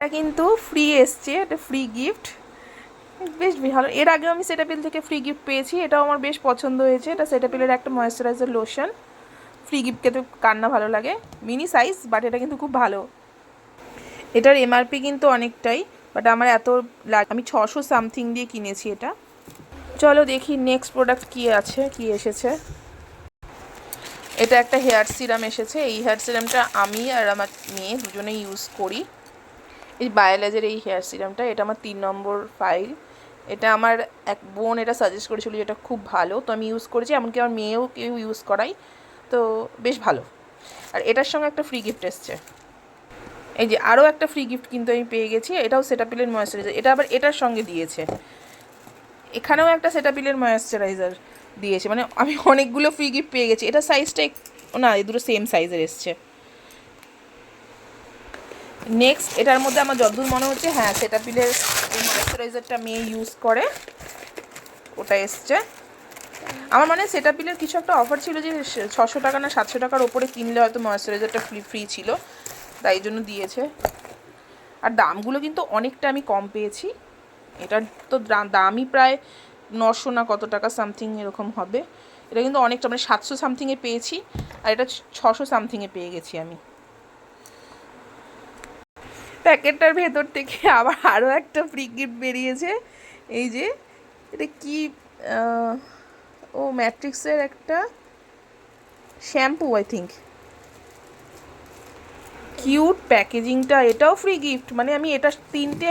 এটা কিন্তু ফ্রি এসছে, এটা ফ্রি গিফট বেশ ভালো। এর আগেও আমি সেটাপিল থেকে ফ্রি গিফট পেয়েছি, এটাও আমার বেশ পছন্দ হয়েছে। এটা সেটাপিলের একটা ময়েশ্চারাইজার লোশন ফ্রি গিফট খেতে কান্না ভালো লাগে। মিনি সাইজ বাট এটা কিন্তু খুব ভালো। এটার এমআরপি কিন্তু অনেকটাই বাট আমার এত লাগ আমি ছশো সামথিং দিয়ে কিনেছি এটা। চলো দেখি নেক্সট প্রোডাক্ট কী আছে, কি এসেছে। এটা একটা হেয়ার সিরাম এসেছে। এই হেয়ার সিরামটা আমি আর আমার মেয়ে দুজনেই ইউজ করি। এই বায়োলাজের এই হেয়ার সিরামটা এটা আমার তিন নম্বর ফাইল এটা আমার এক বোন এটা সাজেস্ট করেছিল যে এটা খুব ভালো, তো আমি ইউজ করেছি, এমনকি আমার মেয়েও কেউ ইউজ করাই তো বেশ ভালো। আর এটার সঙ্গে একটা ফ্রি গিফট এসছে। এই যে আরও একটা ফ্রি গিফট কিন্তু আমি পেয়ে গেছি, এটাও সেটাপিলের ময়েশ্চারাইজার এটা আবার এটার সঙ্গে দিয়েছে। এখানেও একটা সেটাপিলের ময়েশ্চারাইজার দিয়েছে। মানে আমি অনেকগুলো ফ্রি গিফট পেয়ে গেছি। এটা সাইজটা না এই দুটো সেম সাইজের এসছে। নেক্সট এটার মধ্যে আমার যতদূর মনে হচ্ছে হ্যাঁ সেটাপিলের এই ময়েশ্চারাইজারটা মেয়ে ইউজ করে। ওটা এসছে। আমার মানে হয় সেটাপিলের কিছু একটা অফার ছিল যে ছশো টাকা না সাতশো টাকার ওপরে কিনলে হয়তো ময়েশ্চারাইজারটা ফ্রি ফ্রি ছিল। তাই জন্য দিয়েছে। আর দামগুলো কিন্তু অনেকটা আমি কম পেয়েছি। এটার তো দামই প্রায় নশো না কত টাকা সামথিং এরকম হবে। এটা কিন্তু অনেকটা মানে সাতশো সামথিংয়ে পেয়েছি। আর এটা ছশো সামথিংয়ে পেয়ে গেছি আমি। প্যাকেটটার ভেতর থেকে আবার আরও একটা ফ্রি গিফট বেরিয়েছে। এই যে, এটা কি ও ম্যাট্রিক্সের একটা শ্যাম্পু আই থিঙ্ক কিউট প্যাকেজিংটা, এটাও ফ্রি গিফট। মানে আমি এটা তিনটে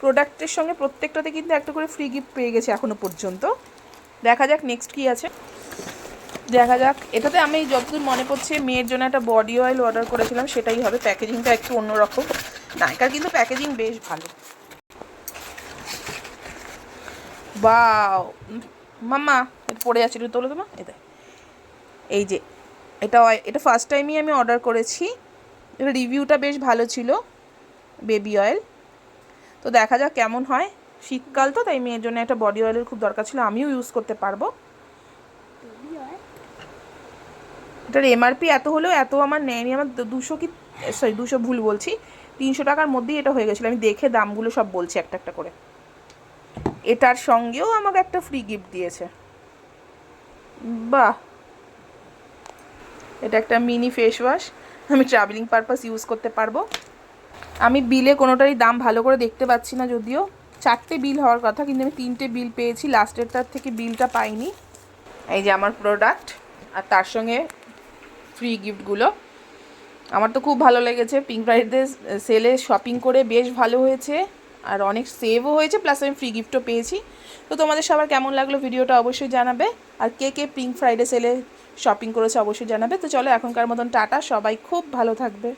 প্রোডাক্টের সঙ্গে প্রত্যেকটাতে কিন্তু একটা করে ফ্রি গিফট পেয়ে গেছি এখনও পর্যন্ত। দেখা যাক নেক্সট কি আছে। দেখা যাক, এটাতে আমি যতদূর মনে পড়ছে, মেয়ের জন্য একটা বডি অয়েল অর্ডার করেছিলাম, সেটাই হবে। প্যাকেজিংটা একটু অন্যরকম। নাইকার কিন্তু প্যাকেজিং বেশ ভালো। বাও মাম্মা এটা পড়ে যাচ্ছে একটু তোলো তোমা এটা এই যে এটা এটা ফার্স্ট টাইমই আমি অর্ডার করেছি। এটা রিভিউটা বেশ ভালো ছিল বেবি অয়েল তো দেখা যাক কেমন হয়। শীতকাল তো তাই মেয়ের জন্য একটা বডি অয়েলের খুব দরকার ছিল আমিও ইউজ করতে পারব। এটার এমআরপি এত হলেও এত আমার নেয়নি। আমার দুশো কি সরি দুশো ভুল বলছি। তিনশো টাকার মধ্যেই এটা হয়ে গেছিল। আমি দেখে দামগুলো সব বলছি একটা একটা করে। এটার সঙ্গেও আমাকে একটা ফ্রি গিফট দিয়েছে। বাহ! এটা একটা মিনি ফেস ওয়াশ আমি ট্রাভেলিং পারপাস ইউজ করতে পারব। আমি বিলে কোনোটারই দাম ভালো করে দেখতে পাচ্ছি না যদিও। চারটে বিল হওয়ার কথা, কিন্তু আমি তিনটে বিল পেয়েছি। লাস্টের তার থেকে বিলটা পাইনি। এই যে আমার প্রোডাক্ট আর তার সঙ্গে ফ্রি গিফটগুলো আমার তো খুব ভালো লেগেছে। পিঙ্ক ফ্রাইডে সেলে শপিং করে বেশ ভালো হয়েছে আর অনেক সেভও হয়েছে প্লাস আমি ফ্রি গিফটও পেয়েছি। তো তোমাদের সবার কেমন লাগল ভিডিওটা অবশ্যই জানাবে। আর কে কে পিঙ্ক ফ্রাইডে সেলে শপিং করেছে অবশ্যই জানাবে। তো চলো এখনকার মতন টাটা, সবাই খুব ভালো থাকবে।